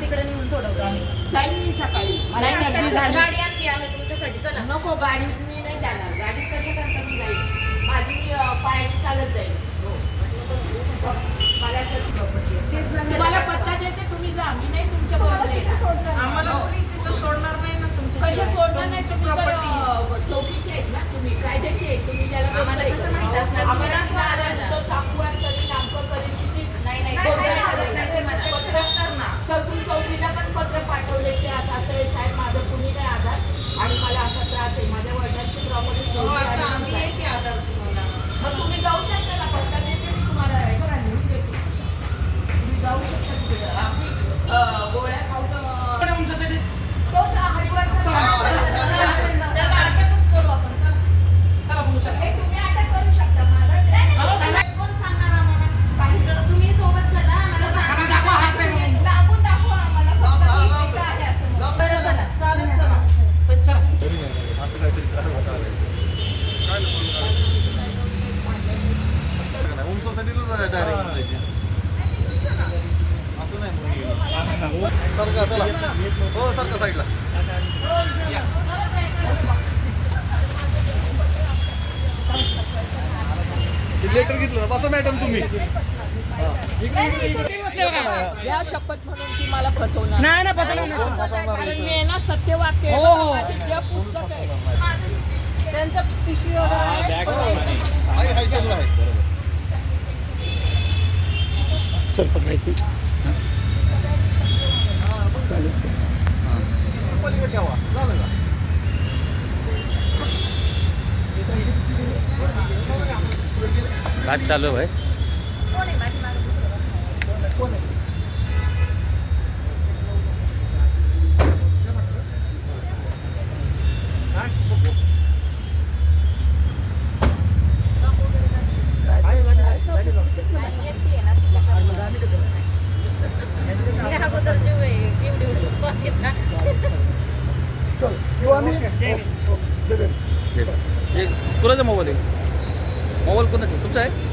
तिकडे नेऊन सोडवलं मी सकाळी. मला गाडी आम्ही तुमच्यासाठी गाडीत मी नाही जाणार. गाडीत कसं करता मी जाईल? माझी पायाने चालत जाईल. सोसायटीला डायरेक्ट सरका चला हो सरका साईडला लेटर घेतलं बसा मॅडम तुम्ही या शपथ म्हणून ती मला फसवणार नाही नाही कारण मी ना. हो, हो. माझे जे पुस्तक आहे त्यांचं पिशवी वगैरे आहे. हाय हाय सगळं आहे पलीकडे ठेवा झालं का घाट चालू आहे कोण आहे एक कुणाचा मोबाईल आहे मोबाईल कोणाचा तुमचा आहे?